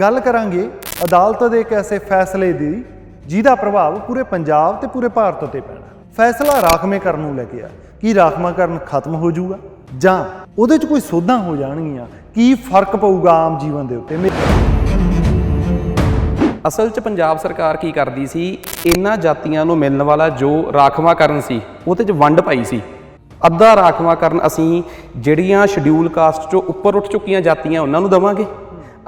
ਗੱਲ ਕਰਾਂਗੇ ਅਦਾਲਤ ਦੇ ਇੱਕ ਐਸੇ ਫੈਸਲੇ ਦੀ, ਜਿਹਦਾ ਪ੍ਰਭਾਵ ਪੂਰੇ ਪੰਜਾਬ ਤੇ ਪੂਰੇ ਭਾਰਤ ਤੇ ਪੈਣਾ। ਫੈਸਲਾ ਰਾਖਵੇਂਕਰਨ ਨੂੰ ਲੈ ਕੇ ਆ। ਕੀ ਰਾਖਵਾਂਕਰਨ ਖਤਮ ਹੋ ਜਾਊਗਾ? ਜਾਂ ਉਹਦੇ 'ਚ ਕੋਈ ਸੋਧਾਂ ਹੋ ਜਾਣਗੀਆਂ? ਕੀ ਫ਼ਰਕ ਪਊਗਾ ਆਮ ਜੀਵਨ ਦੇ ਉੱਤੇ? ਮੇ- ਅਸਲ 'ਚ ਪੰਜਾਬ ਸਰਕਾਰ ਕੀ ਕਰਦੀ ਸੀ? ਇਹਨਾਂ ਜਾਤੀਆਂ ਨੂੰ ਮਿਲਣ ਵਾਲਾ ਜੋ ਰਾਖਵਾਂਕਰਨ ਸੀ, ਉਹਦੇ 'ਚ ਵੰਡ ਪਾਈ ਸੀ। ਅੱਧਾ ਰਾਖਵਾਂਕਰਨ ਅਸੀਂ ਜਿਹੜੀਆਂ ਸ਼ਡਿਊਲ ਕਾਸਟ 'ਚੋਂ ਉੱਪਰ ਉੱਠ ਚੁੱਕੀਆਂ ਜਾਤੀਆਂ, ਉਹਨਾਂ ਨੂੰ ਦਵਾਂਗੇ।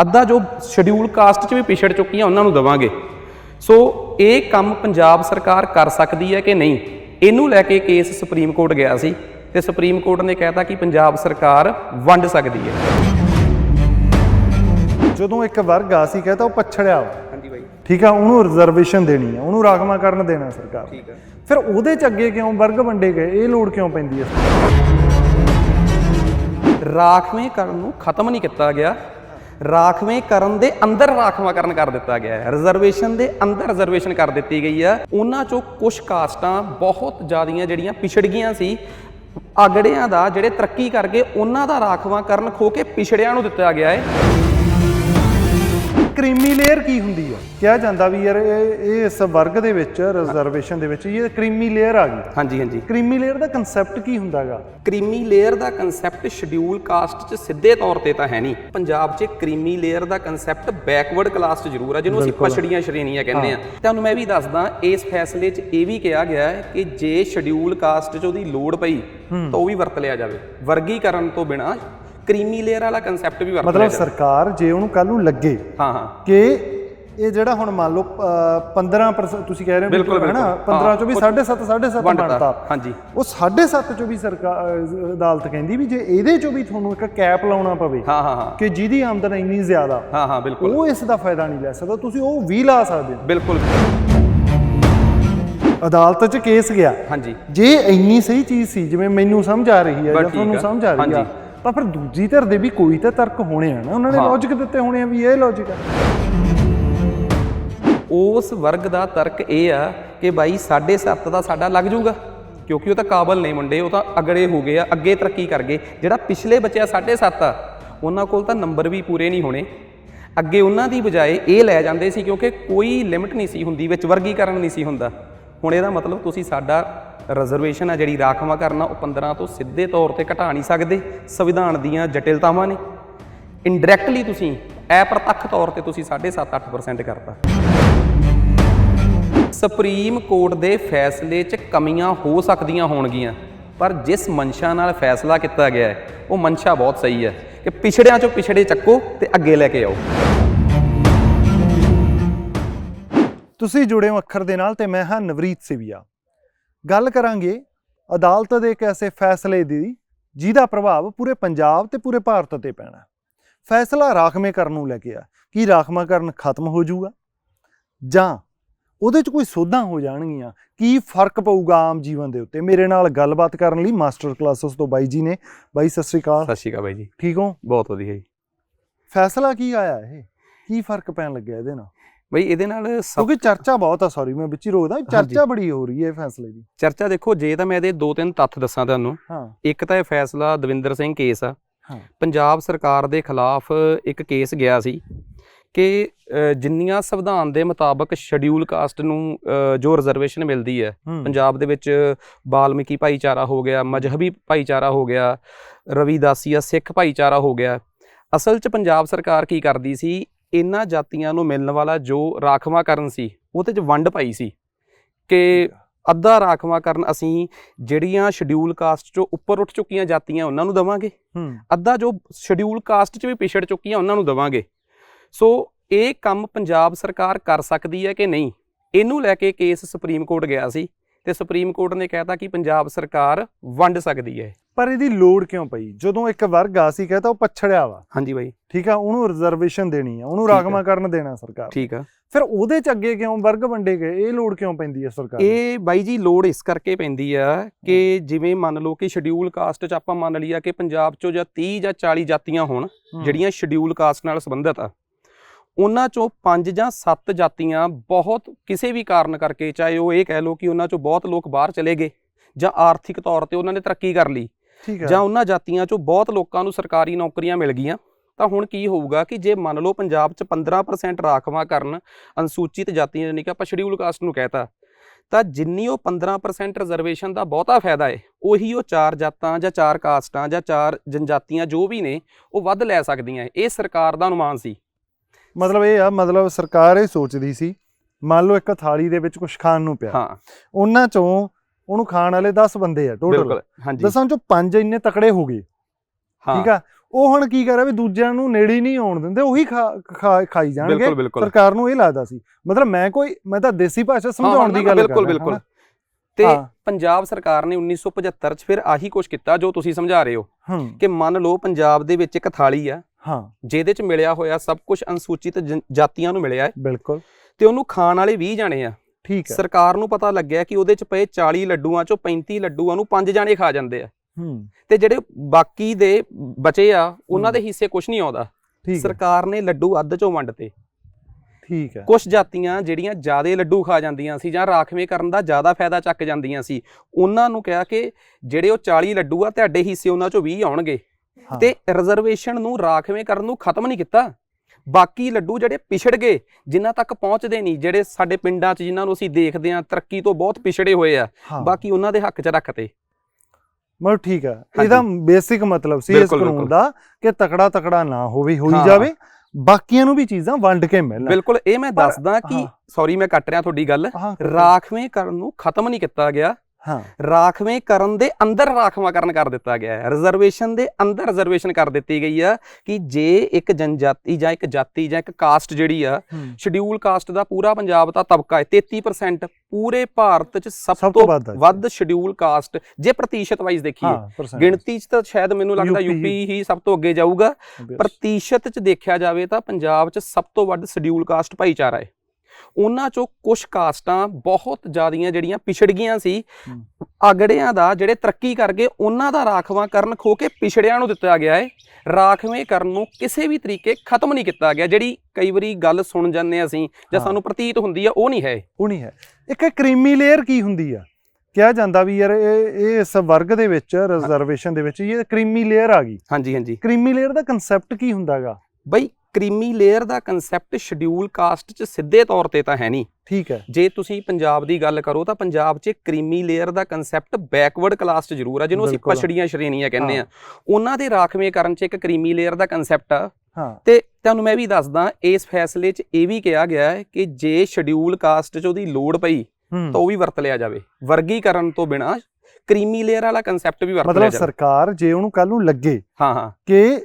ਅੱਧਾ ਜੋ ਸ਼ਡਿਊਲ ਕਾਸਟ 'ਚ ਵੀ ਪਿਛੜ ਚੁੱਕੀਆਂ ਉਹਨਾਂ ਨੂੰ ਦਵਾਂਗੇ। ਸੋ ਇਹ ਕੰਮ ਪੰਜਾਬ ਸਰਕਾਰ ਕਰ ਸਕਦੀ ਹੈ ਕਿ ਨਹੀਂ? ਇਹਨੂੰ ਲੈ ਕੇ ਕੇਸ ਸੁਪਰੀਮ ਕੋਰਟ ਗਿਆ ਸੀ ਤੇ ਸੁਪਰੀਮ ਕੋਰਟ ਨੇ ਕਹਿਤਾ ਕਿ ਪੰਜਾਬ ਸਰਕਾਰ ਵੰਡ ਸਕਦੀ ਹੈ। ਜਦੋਂ ਇੱਕ ਵਰਗ ਆ ਸੀ ਕਹਤਾ ਉਹ ਪਛੜਿਆ ਹਾਂਜੀ ਬਾਈ। ਠੀਕ ਆ ਉਹਨੂੰ ਰਿਜ਼ਰਵੇਸ਼ਨ ਦੇਣੀ ਆ ਉਹਨੂੰ ਰਾਖਵਾਂਕਰਨ ਦੇਣਾ ਸਰਕਾਰ। ਠੀਕ ਆ। ਫਿਰ ਉਹਦੇ ਚ ਅੱਗੇ ਕਿਉਂ ਵਰਗ ਵੰਡੇ ਗਏ? ਇਹ ਲੋੜ ਕਿਉਂ ਪੈਂਦੀ ਹੈ? ਰਾਖਵੇਂਕਰਨ ਨੂੰ ਖਤਮ ਨਹੀਂ ਕੀਤਾ ਗਿਆ। ਰਾਖਵੇਂਕਰਨ ਦੇ ਅੰਦਰ ਰਾਖਵਾਂਕਰਨ ਕਰ ਦਿੱਤਾ ਗਿਆ ਹੈ। ਰਿਜ਼ਰਵੇਸ਼ਨ ਦੇ ਅੰਦਰ ਰਿਜ਼ਰਵੇਸ਼ਨ ਕਰ ਦਿੱਤੀ ਗਈ ਹੈ। ਉਹਨਾਂ ਚੋਂ ਕੁਝ ਕਾਸਟਾਂ ਬਹੁਤ ਜ਼ਿਆਦੀਆਂ ਜਿਹੜੀਆਂ ਪਿਛੜ ਗਈਆਂ ਸੀ, ਆਗੜਿਆਂ ਦਾ ਜਿਹੜੇ ਤਰੱਕੀ ਕਰਕੇ ਉਹਨਾਂ ਦਾ ਰਾਖਵਾਂਕਰਨ ਖੋ ਕੇ ਪਿਛੜਿਆਂ ਨੂੰ ਦਿੱਤਾ ਗਿਆ ਹੈ। ਕ੍ਰੀਮੀ ਲੇਅਰ ਕੀ ਹੁੰਦੀ ਹੈ ਕਿਹਾ ਜਾਂਦਾ ਵੀ ਯਾਰ ਇਹ ਇਹ ਇਸ ਵਰਗ ਦੇ ਵਿੱਚ ਰਿਜ਼ਰਵੇਸ਼ਨ ਦੇ ਵਿੱਚ ਇਹ ਕ੍ਰੀਮੀ ਲੇਅਰ ਆ ਗਈ। ਹਾਂਜੀ ਹਾਂਜੀ। ਕ੍ਰੀਮੀ ਲੇਅਰ ਦਾ ਕਨਸੈਪਟ ਕੀ ਹੁੰਦਾਗਾ? ਕ੍ਰੀਮੀ ਲੇਅਰ ਦਾ ਕਨਸੈਪਟ ਸ਼ਡਿਊਲ ਕਾਸਟ 'ਚ ਸਿੱਧੇ ਤੌਰ ਤੇ ਤਾਂ ਹੈ ਨਹੀਂ। ਪੰਜਾਬ 'ਚ ਕ੍ਰੀਮੀ ਲੇਅਰ ਦਾ ਕਨਸੈਪਟ ਬੈਕਵਰਡ ਕਲਾਸ 'ਚ ਜ਼ਰੂਰ ਆ ਜਿਹਨੂੰ ਅਸੀਂ ਪਛੜੀਆਂ ਸ਼੍ਰੇਣੀਆਂ ਕਹਿੰਦੇ ਆ ਤੁਹਾਨੂੰ ਮੈਂ ਵੀ ਦੱਸਦਾ ਇਸ ਫੈਸਲੇ 'ਚ ਇਹ ਵੀ ਕਿਹਾ ਗਿਆ ਹੈ ਕਿ ਜੇ ਸ਼ਡਿਊਲ ਕਾਸਟ 'ਚ ਉਹਦੀ ਲੋੜ ਪਈ ਤਾਂ ਉਹ ਵੀ ਵਰਤ ਲਿਆ ਜਾਵੇ। ਵਰਗੀਕਰਨ ਤੋਂ ਬਿਨਾ ਕ੍ਰੀਮੀ ਲੇਅਰ ਵਾਲਾ ਕਨਸੈਪਟ ਵੀ ਵਰਤ ਲਿਆ ਮਤਲਬ ਸਰਕਾਰ ਜੇ ਉਹਨੂੰ ਕੱਲ ਨੂੰ ਲੱਗੇ ਹਾਂ ਹਾਂ। ਕਿ ਇਹ ਜਿਹੜਾ ਹੁਣ ਮੰਨ ਲਓ ਅ, 15% ਤੁਸੀਂ ਕਹਿ ਰਹੇ ਹੋ ਹੈ ਨਾ ਬਿਲਕੁਲ। 15 ਚੋਂ ਵੀ 7.5 7.5 ਵੰਡਤਾ, ਬਣਤਾ। ਹਾਂਜੀ। ਉਹ 7.5 ਚੋਂ ਵੀ ਸਰਕਾਰ ਅਦਾਲਤ ਕਹਿੰਦੀ ਵੀ ਜੇ ਇਹਦੇ ਚੋਂ ਵੀ ਤੁਹਾਨੂੰ ਇੱਕ ਕੈਪ ਲਾਉਣਾ ਪਵੇ ਹਾਂ ਹਾਂ ਹਾਂ। ਕਿ ਜਿਹਦੀ ਆਮਦਨ ਇੰਨੀ ਜ਼ਿਆਦਾ ਹਾਂ ਹਾਂ ਬਿਲਕੁਲ। ਉਹ ਇਸ ਦਾ ਫਾਇਦਾ ਨਹੀਂ ਲੈ ਸਕਦਾ। ਤੁਸੀਂ ਉਹ ਵੀ ਲਾ ਸਕਦੇ ਹੋ। ਬਿਲਕੁਲ। ਅਦਾਲਤ 'ਚ ਕੇਸ ਗਿਆ। ਹਾਂਜੀ। ਜੇ ਇੰਨੀ ਸਹੀ ਚੀਜ਼ ਸੀ ਜਿਵੇਂ ਮੈਨੂੰ ਸਮਝ ਆ ਰਹੀ ਹੈ ਜਾਂ ਤੁਹਾਨੂੰ। ਸਮਝ ਆ ਰਹੀ ਆ ਤਾਂ ਫਿਰ ਦੂਜੀ ਧਿਰ ਦੇ ਵੀ ਕੋਈ ਤਾਂ ਤਰਕ ਹੋਣੇ ਆ ਨਾ ਉਹਨਾਂ ਨੇ। ਲੌਜੀਕ ਦਿੱਤੇ ਹੋਣੇ ਆ ਵੀ ਇਹ ਲੌਜੀਕ ਆ। ਉਸ ਵਰਗ ਦਾ ਤਰਕ ਇਹ ਆ ਕਿ ਬਾਈ 7.5 ਦਾ ਸਾਡਾ ਲੱਗ ਜਾਊਗਾ ਕਿਉਂਕਿ ਉਹ ਤਾਂ ਕਾਬਲ ਨਹੀਂ ਮੁੰਡੇ ਉਹ ਤਾਂ ਅਗੜੇ ਹੋ ਗਏ ਆ ਅੱਗੇ ਤਰੱਕੀ ਕਰ ਗਏ। ਜਿਹੜਾ ਪਿਛਲੇ ਬੱਚਿਆ 7.5 ਆ ਉਹਨਾਂ ਕੋਲ ਤਾਂ ਨੰਬਰ ਵੀ ਪੂਰੇ ਨਹੀਂ ਹੋਣੇ। ਅੱਗੇ ਉਹਨਾਂ ਦੀ ਬਜਾਏ ਇਹ ਲੈ ਜਾਂਦੇ ਸੀ ਕਿਉਂਕਿ ਕੋਈ ਲਿਮਟ ਨਹੀਂ ਸੀ ਹੁੰਦੀ ਵਿੱਚ ਵਰਗੀਕਰਨ ਨਹੀਂ ਸੀ ਹੁੰਦਾ। ਹੁਣ ਇਹਦਾ ਮਤਲਬ ਤੁਸੀਂ ਸਾਡਾ ਰਿਜ਼ਰਵੇਸ਼ਨ ਆ ਜਿਹੜੀ ਰਾਖਵਾ ਕਰਨਾ, ਉਹ 15 ਤੋਂ ਸਿੱਧੇ ਤੌਰ ਤੇ ਘਟਾ ਨਹੀਂ ਸਕਦੇ। ਸੰਵਿਧਾਨ ਦੀਆਂ ਜਟਿਲਤਾਵਾਂ ਨੇ। ਇਨਡਾਇਰੈਕਟਲੀ ਤੁਸੀਂ ਅਪ੍ਰਤੱਖ ਤੌਰ ਤੇ ਤੁਸੀਂ 7.5 8% ਕਰਤਾ। ਸੁਪਰੀਮ ਕੋਰਟ ਦੇ ਫੈਸਲੇ 'ਚ ਕਮੀਆਂ ਹੋ ਸਕਦੀਆਂ ਹੋਣਗੀਆਂ, ਪਰ ਜਿਸ ਮਨਸ਼ਾ ਨਾਲ ਫੈਸਲਾ ਕੀਤਾ ਗਿਆ ਹੈ, ਉਹ ਮਨਸ਼ਾ ਬਹੁਤ ਸਹੀ ਹੈ ਕਿ ਪਿਛੜਿਆਂ 'ਚੋਂ ਪਿਛੜੇ ਚੱਕੋ ਤੇ ਅੱਗੇ ਲੈ ਕੇ ਆਓ। ਤੁਸੀਂ ਜੁੜੇ ਹੋ ਅੱਖਰ ਦੇ ਨਾਲ ਤੇ ਮੈਂ ਹਾਂ ਨਵਰੀਤ ਸਿਵਿਆ। ਗੱਲ ਕਰਾਂਗੇ ਅਦਾਲਤ ਦੇ ਇੱਕ ਐਸੇ ਫੈਸਲੇ ਦੀ ਜਿਹਦਾ ਪ੍ਰਭਾਵ ਪੂਰੇ ਪੰਜਾਬ ਤੇ ਪੂਰੇ ਭਾਰਤ ਤੇ ਪੈਣਾ। ਫੈਸਲਾ ਰਾਖਵੇਂਕਰਨ ਨੂੰ ਲੈ ਕੇ ਆ ਕੀ ਰਾਖਵਾਂਕਰਨ ਖਤਮ ਹੋ ਜਾਊਗਾ? ਜਾਂ ਉਹਦੇ 'ਚ ਕੋਈ ਸੋਧਾਂ ਹੋ ਜਾਣਗੀਆਂ ਕੀ ਫ਼ਰਕ ਪਊਗਾ ਆਮ ਜੀਵਨ ਦੇ ਉੱਤੇ? ਮੇਰੇ ਨਾਲ ਗੱਲਬਾਤ ਕਰਨ ਲਈ ਮਾਸਟਰ ਕਲਾਸਸ ਤੋਂ ਬਾਈ ਜੀ ਨੇ। ਬਾਈ ਸਤਿ ਸ੍ਰੀ ਅਕਾਲ। ਸਤਿ ਸ਼੍ਰੀ ਅਕਾਲ ਬਾਈ ਜੀ। ਠੀਕ ਹੋ? ਬਹੁਤ ਵਧੀਆ ਜੀ। ਫੈਸਲਾ ਕੀ ਆਇਆ ਇਹ? ਕੀ ਫ਼ਰਕ ਪੈਣ ਲੱਗਿਆ ਇਹਦੇ ਨਾਲ? ਬਈ ਇਹਦੇ ਨਾਲ ਕਿਉਂਕਿ ਚਰਚਾ ਬਹੁਤ ਆ ਸੌਰੀ ਮੈਂ ਵਿੱਚ ਹੀ ਰੋਕਦਾ ਚਰਚਾ ਬੜੀ ਹੋ ਰਹੀ ਹੈ ਇਹ ਫੈਸਲੇ ਦੀ। ਚਰਚਾ ਦੇਖੋ ਜੇ ਤਾਂ ਮੈਂ ਇਹਦੇ ਦੋ ਤਿੰਨ ਤੱਥ ਦੱਸਾਂ ਤੁਹਾਨੂੰ। ਇੱਕ ਤਾਂ ਇਹ ਫੈਸਲਾ ਦਵਿੰਦਰ ਸਿੰਘ ਕੇਸ ਆ। ਪੰਜਾਬ ਸਰਕਾਰ ਦੇ ਖਿਲਾਫ ਇੱਕ ਕੇਸ ਗਿਆ ਸੀ ਕਿ ਜਿੰਨੀਆਂ ਸੰਵਿਧਾਨ ਦੇ ਮੁਤਾਬਕ ਸ਼ਡਿਊਲ ਕਾਸਟ ਨੂੰ ਜੋ ਰਿਜ਼ਰਵੇਸ਼ਨ ਮਿਲਦੀ ਹੈ ਹੂੰ। ਪੰਜਾਬ ਦੇ ਵਿੱਚ ਬਾਲਮਿਕੀ ਭਾਈਚਾਰਾ ਹੋ ਗਿਆ ਮਜਹਬੀ ਭਾਈਚਾਰਾ ਹੋ ਗਿਆ ਰਵੀਦਾਸੀਆ ਸਿੱਖ ਭਾਈਚਾਰਾ ਹੋ ਗਿਆ। ਅਸਲ 'ਚ ਪੰਜਾਬ ਸਰਕਾਰ ਕੀ ਕਰਦੀ ਸੀ? ਇਹਨਾਂ ਜਾਤੀਆਂ ਨੂੰ ਮਿਲਣ ਵਾਲਾ ਜੋ ਰਾਖਵਾਂਕਰਨ ਸੀ ਉਹਦੇ 'ਚ ਵੰਡ ਪਾਈ ਸੀ ਕਿ ਅੱਧਾ ਰਾਖਵਾਂਕਰਨ ਅਸੀਂ ਜਿਹੜੀਆਂ ਸ਼ਡਿਊਲ ਕਾਸਟ 'ਚੋਂ ਉੱਪਰ ਉੱਠ ਚੁੱਕੀਆਂ ਜਾਤੀਆਂ ਉਹਨਾਂ ਨੂੰ ਦਵਾਂਗੇ। ਅੱਧਾ ਜੋ ਸ਼ਡਿਊਲ ਕਾਸਟ 'ਚ ਵੀ ਪਿਛੜ ਚੁੱਕੀਆਂ ਉਹਨਾਂ ਨੂੰ ਦਵਾਂਗੇ। ਸੋ ਇਹ ਕੰਮ ਪੰਜਾਬ ਸਰਕਾਰ ਕਰ ਸਕਦੀ ਹੈ ਕਿ ਨਹੀਂ? ਇਹਨੂੰ ਲੈ ਕੇ ਕੇਸ ਸੁਪਰੀਮ ਕੋਰਟ ਗਿਆ ਸੀ ਤੇ ਸੁਪਰੀਮ ਕੋਰਟ ਨੇ ਕਹਿਤਾ ਕਿ ਪੰਜਾਬ ਸਰਕਾਰ ਵੰਡ ਸਕਦੀ ਹੈ। ਪਰ ਇਹਦੀ ਲੋੜ ਕਿਉਂ ਪਈ? ਜਦੋਂ ਇੱਕ ਵਰਗ ਆ ਸੀ ਕਹਤਾ ਉਹ ਪਛੜਿਆ ਵਾ। ਹਾਂਜੀ ਬਾਈ। ਠੀਕ ਆ ਉਹਨੂੰ ਰਿਜ਼ਰਵੇਸ਼ਨ ਦੇਣੀ ਆ ਉਹਨੂੰ ਆ। ਰਾਖਵਾਂਕਰਨ ਦੇਣਾ ਸਰਕਾਰ। ਠੀਕ ਆ। ਫਿਰ ਉਹਦੇ ਚ ਅੱਗੇ ਕਿਉਂ ਵਰਗ ਵੰਡੇ ਗਏ? ਇਹ ਲੋੜ ਕਿਉਂ ਪੈਂਦੀ ਹੈ ਸਰਕਾਰ? ਇਹ ਬਾਈ ਜੀ ਲੋੜ ਇਸ ਕਰਕੇ ਪੈਂਦੀ ਆ ਕਿ ਜਿਵੇਂ ਮੰਨ ਲਓ ਕਿ ਸ਼ਡਿਊਲ ਕਾਸਟ 'ਚ ਆਪਾਂ ਮੰਨ ਲਈਆ ਕਿ ਪੰਜਾਬ 'ਚੋਂ ਜਾਂ 30 ਜਾਂ 40 ਜਾਤੀਆਂ ਹੋਣ। ਜਿਹੜੀਆਂ ਸ਼ਡਿਊਲ ਕਾਸਟ ਨਾਲ ਸੰਬੰਧਿਤ ਆ ਉਹਨਾਂ ਚੋਂ 5 ਜਾਂ 7 ਜਾਤੀਆਂ ਬਹੁਤ ਕਿਸੇ ਵੀ ਕਾਰਨ ਕਰਕੇ ਚਾਹੇ ਉਹ ਇਹ ਕਹਿ ਲਓ ਕਿ ਉਹਨਾਂ ਚੋਂ ਬਹੁਤ ਲੋਕ ਬਾਹਰ ਚਲੇ ਗਏ ਜਾਂ ਆਰਥਿਕ ਤੌਰ ਤੇ ਉਹਨਾਂ ਨੇ ਤਰੱਕੀ ਕਰ ਲਈ ਜਾਂ ਉਹਨਾਂ ਜਾਤੀਆਂ ਚੋਂ ਬਹੁਤ ਲੋਕਾਂ ਨੂੰ ਸਰਕਾਰੀ ਨੌਕਰੀਆਂ ਮਿਲ ਗਈਆਂ ਤਾਂ ਹੁਣ ਕੀ ਹੋਊਗਾ ਕਿ ਜੇ ਮੰਨ ਲਓ ਪੰਜਾਬ 'ਚ 15% ਰਾਖਵਾਂ ਕਰਨ ਅਨੁਸੂਚਿਤ ਜਾਤੀਆਂ ਯਾਨੀ ਕਿ ਆਪਾਂ ਸ਼ਡਿਊਲ ਕਾਸਟ ਨੂੰ ਕਹਿਤਾ ਤਾਂ ਜਿੰਨੀ ਉਹ 15% ਰਿਜ਼ਰਵੇਸ਼ਨ ਦਾ ਬਹੁਤਾ ਫਾਇਦਾ ਹੈ ਉਹੀ ਉਹ ਚਾਰ ਜਾਤਾਂ ਜਾਂ ਚਾਰ ਕਾਸਟਾਂ ਜਾਂ ਚਾਰ ਜਨਜਾਤੀਆਂ ਜੋ ਵੀ ਨੇ ਉਹ ਵੱਧ ਲੈ ਸਕਦੀਆਂ। ਇਹ ਸਰਕਾਰ ਦਾ ਅਨੁਮਾਨ ਸੀ। ਮਤਲਬ ਇਹ ਆ ਮਤਲਬ ਸਰਕਾਰ ਇਹ ਸੋਚਦੀ ਸੀ ਮੰਨ ਲਓ ਇੱਕ ਥਾਲੀ ਦੇ ਵਿੱਚ ਕੁਝ ਖਾਣ ਨੂੰ ਪਿਆ ਹਾਂ। ਉਹਨਾਂ ਚੋਂ ਉਹਨੂੰ ਖਾਣ ਵਾਲੇ 10 ਬੰਦੇ ਆ ਟੋਟਲ ਬਿਲਕੁਲ ਹਾਂਜੀ। ਦਸਾਂ ਚੋਂ ਪੰਜ ਇੰਨੇ ਤਕੜੇ ਹੋ ਗਏ। ਹਾਂ। ਠੀਕ ਆ? ਉਹ ਹੁਣ ਕੀ ਕਰ ਵੀ ਦੂਜਿਆਂ ਨੂੰ ਨੇੜੇ ਹੀ ਨਹੀਂ ਆਉਣ ਦਿੰਦੇ ਉਹੀ ਖਾਈ ਜਾਣਗੇ। ਬਿਲਕੁਲ ਬਿਲਕੁਲ। ਸਰਕਾਰ ਨੂੰ ਇਹ ਲੱਗਦਾ ਸੀ। ਮਤਲਬ ਮੈਂ ਕੋਈ ਮੈਂ ਤਾਂ ਦੇਸੀ ਭਾਸ਼ਾ ਸਮਝਾਉਣ ਦੀ ਗੱਲ ਕਰ ਬਿਲਕੁਲ ਰਿਹਾ, ਬਿਲਕੁਲ। ਹਨਾ? ਤੇ। ਪੰਜਾਬ ਸਰਕਾਰ ਨੇ 1975 ਚ ਫਿਰ ਆਹੀ ਕੁਝ ਕੀਤਾ ਜੋ ਤੁਸੀਂ ਸਮਝਾ ਰਹੇ ਹੋ। ਕਿ ਮੰਨ ਲਓ ਪੰਜਾਬ ਦੇ ਵਿੱਚ ਇੱਕ ਥਾਲੀ ਆ ਹਾਂ। ਜਿਹਦੇ ਚ ਮਿਲਿਆ ਹੋਇਆ ਸਭ ਕੁਝ ਅਨੁਸੂਚਿਤ ਜਾਤੀਆਂ ਨੂੰ ਮਿਲਿਆ ਹੈ। ਬਿਲਕੁਲ। ਤੇ ਉਹਨੂੰ ਖਾਣ ਵਾਲੇ 20 ਜਾਣੇ ਆ। ਠੀਕ ਹੈ। ਸਰਕਾਰ ਨੂੰ ਪਤਾ ਲੱਗਿਆ ਕਿ ਉਹਦੇ ਚ ਪਏ 40 ਲੱਡੂਆਂ ਚੋਂ 35 ਲੱਡੂਆਂ ਨੂੰ ਪੰਜ ਜਾਣੇ ਖਾ ਜਾਂਦੇ ਆ। ਹੂੰ। ਤੇ ਜਿਹੜੇ ਬਾਕੀ ਦੇ ਬਚੇ ਆ ਉਹਨਾਂ। ਦੇ ਹਿੱਸੇ ਕੁਝ ਨਹੀਂ ਆਉਂਦਾ। ਸਰਕਾਰ ਨੇ ਲੱਡੂ ਅੱਧ ਚੋਂ ਵੰਡਤੇ ਠੀਕ ਹੈ। ਕੁਝ ਜਾਤੀਆਂ ਜਿਹੜੀਆਂ ਜ਼ਿਆਦੇ ਲੱਡੂ ਖਾ ਜਾਂਦੀਆਂ ਸੀ ਜਾਂ ਰਾਖਵੇਂ ਕਰਨ ਦਾ ਜ਼ਿਆਦਾ ਫਾਇਦਾ ਚੱਕ ਜਾਂਦੀਆਂ ਸੀ ਉਹਨਾਂ ਨੂੰ ਕਿਹਾ ਕਿ ਜਿਹੜੇ ਉਹ 40 ਲੱਡੂ ਆ ਤੁਹਾਡੇ ਹਿੱਸੇ ਉਹਨਾਂ ਚੋਂ 20 ਆਉਣਗੇ। ਤੇ ਰਿਜ਼ਰਵੇਸ਼ਨ ਨੂੰ ਰਾਖਵੇਂ ਕਰਨ ਨੂੰ ਖਤਮ ਨਹੀਂ ਕੀਤਾ। ਬਾਕੀ ਲੱਡੂ ਜਿਹੜੇ ਪਿਛੜ ਗਏ ਜਿਨ੍ਹਾਂ ਤੱਕ ਪਹੁੰਚਦੇ ਨਹੀਂ ਜਿਹੜੇ ਸਾਡੇ ਪਿੰਡਾਂ 'ਚ ਜਿਨ੍ਹਾਂ ਨੂੰ ਅਸੀਂ ਦੇਖਦੇ ਹਾਂ ਤਰੱਕੀ ਤੋਂ ਬਹੁਤ ਪਿਛੜੇ ਹੋਏ ਆ ਹਾਂ। ਬਾਕੀ ਉਹਨਾਂ ਦੇ ਹੱਕ 'ਚ ਰੱਖਤੇ ਮਤਲਬ ਠੀਕ ਹੈ ਇਹਦਾ ਬੇਸਿਕ ਮਤਲਬ ਸੀ ਇਸ ਬਿਲਕੁਲ, ਕਾਨੂੰਨ ਬਿਲਕੁਲ। ਦਾ ਕਿ ਤਕੜਾ ਤਕੜਾ ਨਾ ਹੋਵੇ ਹੋਈ ਹਾਂ। ਜਾਵੇ ਬਾਕੀਆਂ ਨੂੰ ਵੀ ਚੀਜ਼ਾਂ ਵੰਡ ਕੇ ਮਿਲਣ। ਬਿਲਕੁਲ ਇਹ ਮੈਂ ਪਰ- ਦੱਸਦਾ ਕਿ ਹਾਂ। ਸੌਰੀ ਮੈਂ ਕੱਟ ਰਿਹਾ ਤੁਹਾਡੀ ਗੱਲ। ਹਾਂ ਰਾਖਵੇਂ ਕਰਨ ਨੂੰ ਖਤਮ ਨਹੀਂ ਕੀਤਾ ਗਿਆ। ਰਾਖਵੇਂ ਕਰਨ ਦੇ ਅੰਦਰ ਰਾਖਵਾਂਕਰਨ ਕਰ ਦਿੱਤਾ ਗਿਆ ਹੈ ਰਿਜ਼ਰਵੇਸ਼ਨ ਦੇ ਅੰਦਰ ਰਿਜ਼ਰਵੇਸ਼ਨ ਕਰ ਦਿੱਤੀ ਗਈ ਆ ਕਿ ਜੇ ਇੱਕ ਜਨਜਾਤੀ ਜਾਂ ਇੱਕ ਜਾਤੀ ਜਾਂ ਇੱਕ ਕਾਸਟ ਜਿਹੜੀ ਆ। ਸ਼ਡਿਊਲ ਕਾਸਟ ਦਾ ਪੂਰਾ ਪੰਜਾਬ ਦਾ ਤਬਕਾ ਹੈ 33% ਪੂਰੇ ਭਾਰਤ 'ਚ ਸਭ ਤੋਂ ਵੱਧ ਸ਼ਡਿਊਲ ਕਾਸਟ ਜੇ ਪ੍ਰਤੀਸ਼ਤ ਵਾਈਜ਼ ਦੇਖੀਏ। ਗਿਣਤੀ 'ਚ ਤਾਂ ਸ਼ਾਇਦ ਮੈਨੂੰ ਲੱਗਦਾ ਯੂਪੀ ਹੀ ਸਭ ਤੋਂ ਅੱਗੇ ਜਾਊਗਾ। ਪ੍ਰਤੀਸ਼ਤ 'ਚ ਦੇਖਿਆ ਜਾਵੇ ਤਾਂ ਪੰਜਾਬ 'ਚ ਸਭ ਤੋਂ ਵੱਧ ਸ਼ਡਿਊਲ ਕਾਸਟ ਭਾਈਚਾਰਾ ਹੈ ਉਹਨਾਂ 'ਚੋਂ ਕੁਝ ਕਾਸਟਾਂ ਬਹੁਤ ਜ਼ਿਆਦੀਆਂ ਜਿਹੜੀਆਂ ਪਿਛੜ ਗਈਆਂ ਸੀ। ਅਗੜਿਆਂ ਦਾ ਜਿਹੜੇ ਤਰੱਕੀ ਕਰ ਗਏ ਉਹਨਾਂ ਦਾ ਰਾਖਵਾਂ ਕਰਨ ਖੋ ਕੇ ਪਿਛੜਿਆਂ ਨੂੰ ਦਿੱਤਾ ਗਿਆ ਹੈ ਰਾਖਵੇਂ ਕਰਨ ਨੂੰ ਕਿਸੇ ਵੀ ਤਰੀਕੇ ਖਤਮ ਨਹੀਂ ਕੀਤਾ ਗਿਆ ਜਿਹੜੀ ਕਈ ਵਾਰੀ ਗੱਲ ਸੁਣ ਜਾਂਦੇ ਅਸੀਂ ਜਾਂ। ਸਾਨੂੰ ਪ੍ਰਤੀਤ ਹੁੰਦੀ ਆ ਉਹ ਨਹੀਂ ਹੈ ਉਹ ਨਹੀਂ ਹੈ। ਇੱਕ ਕ੍ਰੀਮੀ ਲੇਅਰ ਕੀ ਹੁੰਦੀ ਆ? ਕਿਹਾ ਜਾਂਦਾ ਵੀ ਯਾਰ ਇਹ ਇਹ ਇਸ ਵਰਗ ਦੇ ਵਿੱਚ ਰਿਜ਼ਰਵੇਸ਼ਨ ਦੇ ਵਿੱਚ ਇਹ ਕ੍ਰੀਮੀ ਲੇਅਰ ਆ ਗਈ। ਹਾਂਜੀ ਹਾਂਜੀ। ਕ੍ਰੀਮੀ ਲੇਅਰ ਦਾ ਕਨਸੈਪਟ ਕੀ ਹੁੰਦਾਗਾ? ਬਈ ਕ੍ਰੀਮੀ ਲੇਅਰ ਦਾ ਕਨਸੈਪਟ ਸ਼ਡਿਊਲ ਕਾਸਟ 'ਚ ਸਿੱਧੇ ਤੌਰ ਤੇ ਤਾਂ ਹੈ ਨਹੀਂ। ਠੀਕ ਹੈ। ਜੇ ਤੁਸੀਂ ਪੰਜਾਬ ਦੀ ਗੱਲ ਕਰੋ ਤਾਂ ਪੰਜਾਬ 'ਚ ਕ੍ਰੀਮੀ ਲੇਅਰ ਦਾ ਕਨਸੈਪਟ ਬੈਕਵਰਡ ਕਲਾਸ 'ਚ ਜ਼ਰੂਰ ਆ ਜਿਹਨੂੰ ਅਸੀਂ। ਪਛੜੀਆਂ ਸ਼੍ਰੇਣੀਆਂ ਕਹਿੰਦੇ। ਆ। ਉਹਨਾਂ ਦੇ ਰਾਖਵੇਂ ਕਰਨ 'ਚ ਇੱਕ ਕ੍ਰੀਮੀ ਲੇਅਰ ਦਾ ਕਨਸੈਪਟ ਆ। ਤੇ ਤੁਹਾਨੂੰ ਮੈਂ ਵੀ ਦੱਸਦਾ ਇਸ ਫੈਸਲੇ 'ਚ ਇਹ ਵੀ ਕਿਹਾ ਗਿਆ ਹੈ ਕਿ ਜੇ ਸ਼ਡਿਊਲ ਕਾਸਟ 'ਚ ਉਹਦੀ ਲੋੜ ਪਈ ਤਾਂ ਉਹ ਵੀ ਵਰਤ ਲਿਆ ਜਾਵੇ। ਵਰਗੀਕਰਨ ਤੋਂ ਬਿਨਾ ਕ੍ਰੀਮੀ ਲੇਅਰ ਵਾਲਾ ਕਨਸੈਪਟ ਵੀ ਵਰਤ ਲਿਆ ਮਤਲਬ ਜਾਵੇ। ਸਰਕਾਰ ਜੇ ਉਹਨੂੰ ਕੱਲ ਨੂੰ ਲੱਗੇ ਹਾਂ ਹਾਂ। ਕਿ